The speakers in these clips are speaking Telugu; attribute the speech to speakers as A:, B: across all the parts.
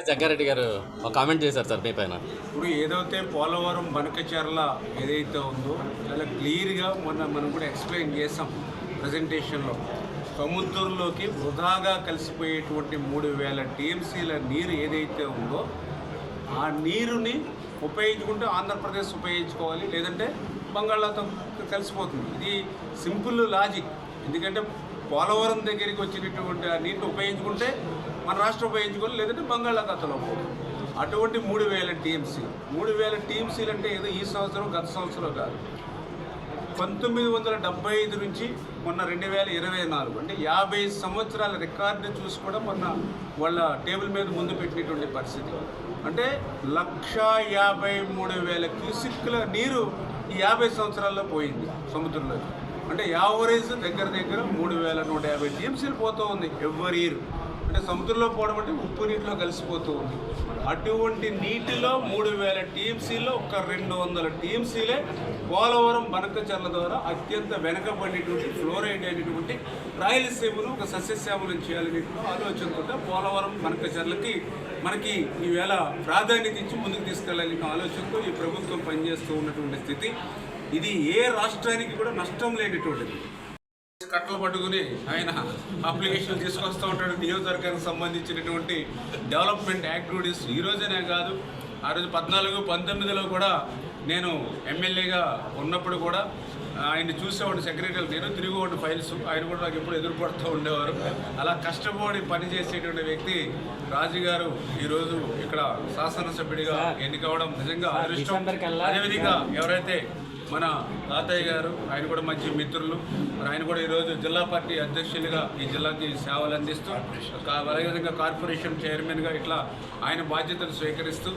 A: వైఎస్ జగ్గారెడ్డి గారు ఒక కామెంట్ చేశారు సార్ మీ పైన.
B: ఇప్పుడు ఏదైతే పోలవరం బనకచర్ల ఏదైతే ఉందో చాలా క్లియర్గా మొన్న మనం కూడా ఎక్స్ప్లెయిన్ చేసాం ప్రజెంటేషన్లో సముద్రంలోకి వృధాగా కలిసిపోయేటువంటి మూడు వేల టీఎంసీల నీరు ఏదైతే ఉందో ఆ నీరుని ఉపయోగించుకుంటే ఆంధ్రప్రదేశ్ ఉపయోగించుకోవాలి లేదంటే బంగాళాతో కలిసిపోతుంది. ఇది సింపుల్ లాజిక్ ఎందుకంటే పోలవరం దగ్గరికి వచ్చినటువంటి ఆ నీటిని ఉపయోగించుకుంటే మన రాష్ట్రం ఉపయోగించుకోవాలి లేదంటే బంగాళాఖాతంలో అటువంటి మూడు వేల టీఎంసీ మూడు వేల టీఎంసీలు అంటే ఏదో ఈ సంవత్సరం గత సంవత్సరం కాదు. పంతొమ్మిది వందల డెబ్బై ఐదు నుంచి మొన్న రెండు వేల ఇరవై నాలుగు అంటే యాభై సంవత్సరాల రికార్డు చూసి కూడా మొన్న వాళ్ళ టేబుల్ మీద ముందు పెట్టినటువంటి పరిస్థితి. అంటే లక్ష యాభై మూడు వేల క్యూసిక్ల నీరు ఈ యాభై సంవత్సరాల్లో పోయింది సముద్రంలో అంటే యావరేజ్ దగ్గర దగ్గర మూడు వేల నూట యాభై టీఎంసీలు పోతూ ఉంది ఎవ్రీ ఇయర్ అంటే సముద్రంలో పోవడం అంటే ఉప్పు నీటిలో కలిసిపోతూ ఉంది. అటువంటి నీటిలో మూడు వేల టీఎంసీలో ఒక రెండు వందల టీఎంసీలే పోలవరం బనకచర్ల ద్వారా అత్యంత వెనకబడినటువంటి ఫ్లోరైడ్ అయినటువంటి రాయలసీమను ఒక సస్యశ్యామలం చేయాలనే ఆలోచనతో పోలవరం బనకచర్లకి మనకి ఈవేళ ప్రాధాన్యత ఇచ్చి ముందుకు తీసుకెళ్ళాలనే ఆలోచనతో ఈ ప్రభుత్వం పనిచేస్తూ ఉన్నటువంటి స్థితి. ఇది ఏ రాష్ట్రానికి కూడా నష్టం లేనటువంటిది. కట్టలు పట్టుకుని ఆయన అప్లికేషన్ తీసుకొస్తూ ఉంటాడు. నియోజకవర్గానికి సంబంధించినటువంటి డెవలప్మెంట్ యాక్టివిటీస్ ఈ రోజేనే కాదు. ఆ రోజు పద్నాలుగు పంతొమ్మిదిలో కూడా నేను ఎమ్మెల్యేగా ఉన్నప్పుడు కూడా ఆయన్ని చూసేవాడు సెక్రటరీ నేను తిరిగేవాడు ఫైల్స్ ఆయన కూడా నాకు ఎప్పుడు ఎదురుపడుతూ ఉండేవారు. అలా కష్టపడి పనిచేసేటువంటి వ్యక్తి రాజు గారు ఈరోజు ఇక్కడ శాసనసభ్యుడిగా ఎన్నికవడం నిజంగా అదృష్టం. అదేవిధంగా ఎవరైతే మన తాతయ్య గారు ఆయన కూడా మంచి మిత్రులు. మరి ఆయన కూడా ఈరోజు జిల్లా పార్టీ అధ్యక్షులుగా ఈ జిల్లాకి సేవలు అందిస్తూ అదేవిధంగా కార్పొరేషన్ చైర్మన్గా ఇట్లా ఆయన బాధ్యతలు స్వీకరిస్తూ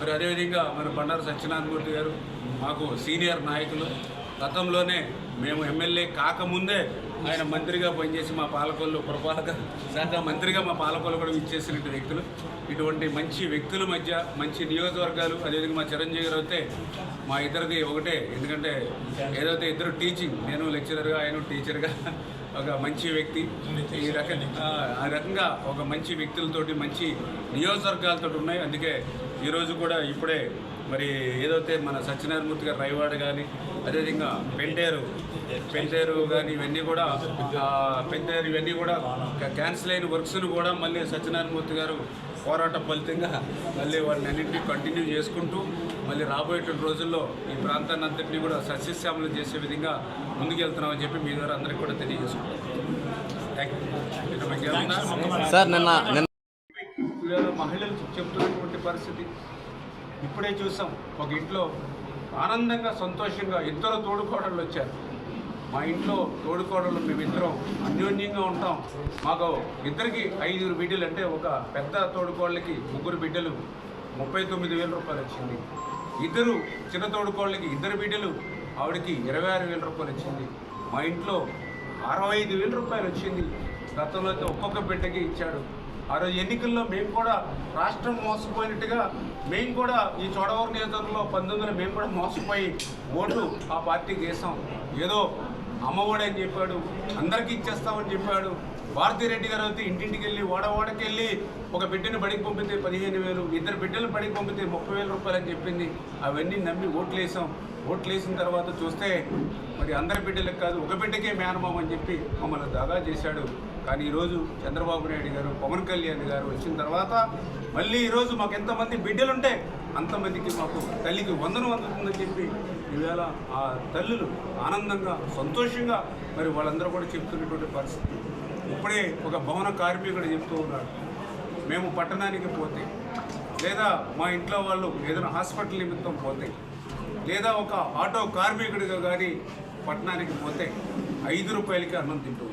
B: మరి అదేవిధంగా మన బండారు సత్యనారాయణమూర్తి గారు మాకు సీనియర్ నాయకులు. గతంలోనే మేము ఎమ్మెల్యే కాకముందే ఆయన మంత్రిగా పనిచేసి మా పాలకొల్లు పురపాలక శాఖ మంత్రిగా మా పాలకొల్లు కూడా ఇచ్చేసినట్టు వ్యక్తులు. ఇటువంటి మంచి వ్యక్తుల మధ్య మంచి నియోజకవర్గాలు అదేవిధంగా మా చిరంజీవి గారు అయితే మా ఇద్దరిది ఒకటే. ఎందుకంటే ఏదైతే ఇద్దరు టీచింగ్ నేను లెక్చరర్గా ఆయన టీచర్గా ఒక మంచి వ్యక్తి. ఈ రకంగా ఆ, ఆ రకంగా ఒక మంచి వ్యక్తులతోటి మంచి నియోజకవర్గాలతో ఉన్నాయి. అందుకే ఈరోజు కూడా ఇప్పుడే మరి ఏదైతే మన సత్యనారాయణమూర్తి గారు రైవాడ కానీ అదేవిధంగా పెంటేరు పెంటేరు కానీ ఇవన్నీ కూడా పెంటేరు ఇవన్నీ కూడా క్యాన్సిల్ అయిన వర్క్స్ను కూడా మళ్ళీ సత్యనారాయణమూర్తి గారు పోరాట ఫలితంగా మళ్ళీ వాటిని అన్నింటినీ కంటిన్యూ చేసుకుంటూ మళ్ళీ రాబోయేటువంటి రోజుల్లో ఈ ప్రాంతాన్ని అంతటినీ కూడా సస్యశ్యామలం చేసే విధంగా ముందుకెళ్తున్నామని చెప్పి మీ ద్వారా అందరికీ కూడా తెలియజేసుకుంటాం?
A: సార్ నిన్న
B: మహిళలు చెప్తున్నటువంటి పరిస్థితి. ఇప్పుడే చూసాం ఒక ఇంట్లో ఆనందంగా సంతోషంగా ఇద్దరు తోడుకోడళ్ళు వచ్చారు. మా ఇంట్లో తోడుకోడళ్ళు మేమిద్దరం అన్యోన్యంగా ఉంటాం. మాకు ఇద్దరికి ఐదుగురు బిడ్డలు అంటే ఒక పెద్ద తోడుకోళ్ళకి ముగ్గురు బిడ్డలు ముప్పై తొమ్మిది వేల రూపాయలు వచ్చింది. ఇద్దరు చిన్న తోడుకోళ్ళకి ఇద్దరు బిడ్డలు ఆవిడకి ఇరవై ఆరు వేల రూపాయలు వచ్చింది. మా ఇంట్లో అరవై ఐదు వేల రూపాయలు వచ్చింది. గతంలో అయితే ఒక్కొక్క బిడ్డకి ఇచ్చాడు. ఆ రోజు ఎన్నికల్లో మేము కూడా రాష్ట్రం మోసపోయినట్టుగా మేము కూడా ఈ చోడవరం నియోజకవర్గంలో పంతొమ్మిదిలో మేము కూడా మోసపోయి ఓట్లు ఆ పార్టీకి వేసాం. ఏదో అమ్మఒడి అని చెప్పాడు అందరికీ ఇచ్చేస్తామని చెప్పాడు. భారతిరెడ్డి గారు అయితే ఇంటింటికి వెళ్ళి ఓడ ఓడకి వెళ్ళి ఒక బిడ్డను బడికి పంపితే పదిహేను వేలు ఇద్దరు బిడ్డలు బడికి పంపితే ముప్పై వేల రూపాయలు అని చెప్పింది. అవన్నీ నమ్మి ఓట్లు వేసాం. ఓట్లు వేసిన తర్వాత చూస్తే మరి అందరి బిడ్డలకు కాదు ఒక బిడ్డకే మేనమామ అని చెప్పి మమ్మల్ని దాగా చేశాడు. కానీ ఈరోజు చంద్రబాబు నాయుడు గారు పవన్ కళ్యాణ్ గారు వచ్చిన తర్వాత మళ్ళీ ఈరోజు మాకు ఎంతమంది బిడ్డలుంటే అంతమందికి మాకు తల్లికి వందనం అందుతుందని చెప్పి ఈవేళ ఆ తల్లులు ఆనందంగా సంతోషంగా మరి వాళ్ళందరూ కూడా చెప్తున్నటువంటి పరిస్థితి. ఇప్పుడే ఒక భవన కార్మికుడు చెప్తూ ఉన్నాడు మేము పట్టణానికి పోతే లేదా మా ఇంట్లో వాళ్ళు ఏదైనా హాస్పిటల్ నిమిత్తం పోతే లేదా ఒక ఆటో కార్మికుడిగా కానీ పట్టణానికి పోతే ఐదు రూపాయలకి అన్నం తింటూ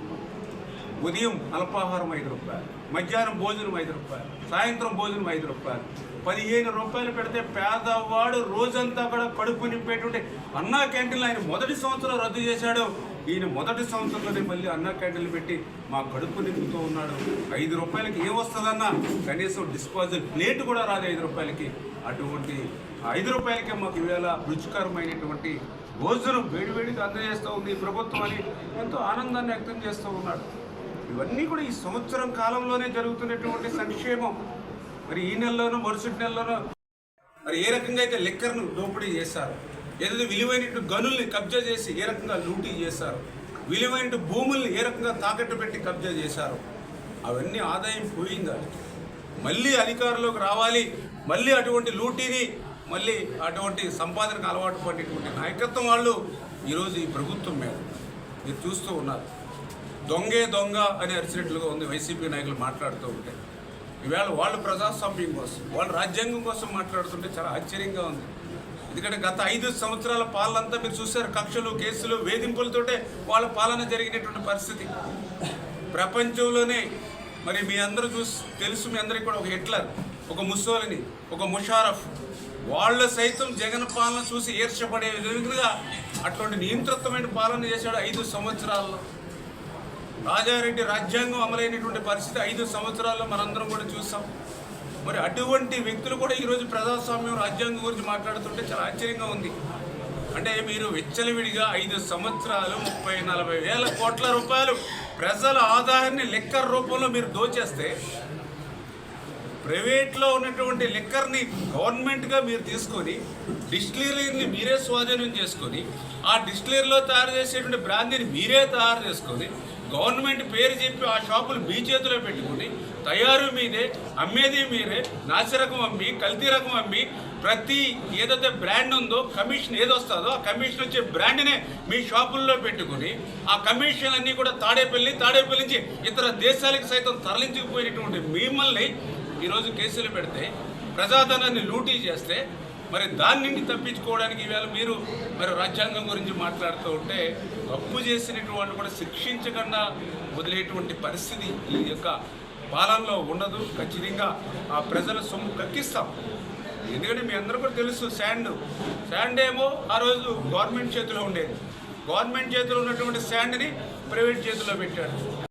B: ఉదయం అల్పాహారం ఐదు రూపాయలు మధ్యాహ్నం భోజనం ఐదు రూపాయలు సాయంత్రం భోజనం ఐదు రూపాయలు. పదిహేను రూపాయలు పెడితే పేదవాడు రోజంతా కూడా కడుపు నింపేటువంటి అన్నా క్యాంటీన్లు ఆయన మొదటి సంవత్సరం రద్దు చేశాడు. ఈయన మొదటి సంవత్సరంలోనే మళ్ళీ అన్నా క్యాంటీన్లు పెట్టి మా కడుపు నింపుతూ ఉన్నాడు. ఐదు రూపాయలకి ఏమొస్తుందన్నా కనీసం డిస్పోజల్ ప్లేట్ కూడా రాదు ఐదు రూపాయలకి. అటువంటి ఐదు రూపాయలకే మాకు ఇవేళ రుచికరమైనటువంటి భోజనం వేడివేడిగా అందజేస్తూ ఉంది ప్రభుత్వం అని ఎంతో ఆనందాన్ని వ్యక్తం చేస్తూ ఉన్నాడు. ఇవన్నీ కూడా ఈ సంవత్సరం కాలంలోనే జరుగుతున్నటువంటి సంక్షేమం. మరి ఈ నెలలోనూ మరుసటి నెలలోనూ మరి ఏ రకంగా అయితే లెక్కర్ను దోపిడీ చేశారు ఏదైతే విలువైన గనుల్ని కబ్జా చేసి ఏ రకంగా లూటీ చేశారు విలువైన భూముల్ని ఏ రకంగా తాకట్టు పెట్టి కబ్జా చేశారు అవన్నీ ఆదాయం పోయిందా? మళ్ళీ అధికారంలోకి రావాలి మళ్ళీ అటువంటి లూటీని మళ్ళీ అటువంటి సంపాదనకు అలవాటు పడేటువంటి నాయకత్వం వాళ్ళు ఈరోజు ఈ ప్రభుత్వం మీద. మీరు చూస్తూ ఉన్నారు. దొంగే దొంగ అని అరిచినట్లుగా ఉంది వైసీపీ నాయకులు మాట్లాడుతూ ఉంటే. ఈవేళ వాళ్ళు ప్రజాస్వామ్యం కోసం వాళ్ళు రాజ్యాంగం కోసం మాట్లాడుతుంటే చాలా ఆశ్చర్యంగా ఉంది. ఎందుకంటే గత ఐదు సంవత్సరాల పాలనంతా మీరు చూశారు కక్షలు కేసులు వేధింపులతోటే వాళ్ళ పాలన జరిగినటువంటి పరిస్థితి. ప్రపంచంలోనే మరి మీ అందరూ చూసి తెలుసు మీ అందరికీ కూడా ఒక హిట్లర్ ఒక ముసోలిని ఒక ముషారఫ్. వాళ్ళ సైతం జగన్ పాలన చూసి ఈర్షపడే విధంగా అటువంటి నియంత్రితమైన పాలన చేశాడు ఐదు సంవత్సరాల్లో. రాజారెడ్డి రాజ్యాంగం అమలైనటువంటి పరిస్థితి ఐదు సంవత్సరాల్లో మనందరం కూడా చూసాం మరి అటువంటి వ్యక్తులు కూడా ఈరోజు ప్రజాస్వామ్యం రాజ్యాంగం గురించి మాట్లాడుతుంటే చాలా ఆశ్చర్యంగా ఉంది. అంటే మీరు వెచ్చలవిడిగా ఐదు సంవత్సరాలు ముప్పై నలభై వేల కోట్ల రూపాయలు ప్రజల ఆదాయాన్ని లెక్కర్ రూపంలో మీరు దోచేస్తే ప్రైవేట్లో ఉన్నటువంటి లిక్కర్ని గవర్నమెంట్గా మీరు తీసుకొని డిస్టిలరీని మీరే స్వాధీనం చేసుకొని ఆ డిస్టిలరీలో తయారు చేసేటువంటి బ్రాందీని మీరే తయారు చేసుకొని గవర్నమెంట్ పేరు చెప్పి ఆ షాపులు మీ చేతిలో పెట్టుకుని తయారు మీదే అమ్మేది మీరే నాసిరకం అమ్మి కల్తీ రకం అమ్మి ప్రతి ఏదైతే బ్రాండ్ ఉందో కమిషన్ ఏదొస్తుందో ఆ కమిషన్ వచ్చే బ్రాండ్నే మీ షాపుల్లో పెట్టుకుని ఆ కమిషన్ అన్నీ కూడా తాడేపల్లి తాడేపల్లి నుంచి ఇతర దేశాలకు సైతం తరలించుకుపోయినటువంటి మిమ్మల్ని ఈరోజు కేసులు పెడితే ప్రజాధనాన్ని లూటీ చేస్తే మరి దాని నుండి తప్పించుకోవడానికి ఈవేళ మీరు మరి రాజ్యాంగం గురించి మాట్లాడుతూ ఉంటే తప్పు చేసినటువంటి వాళ్ళు కూడా శిక్షించకుండా వదిలేటువంటి పరిస్థితి ఈ యొక్క పాలనలో ఉండదు ఖచ్చితంగా ఆ ప్రజల సొమ్ము కక్కిస్తాం. ఎందుకంటే మీ అందరూ కూడా తెలుసు శాండ్. శాండ్ ఏమో ఆ రోజు గవర్నమెంట్ చేతిలో ఉండేది. గవర్నమెంట్ చేతిలో ఉన్నటువంటి శాండ్ని ప్రైవేట్ చేతిలో పెట్టాడు.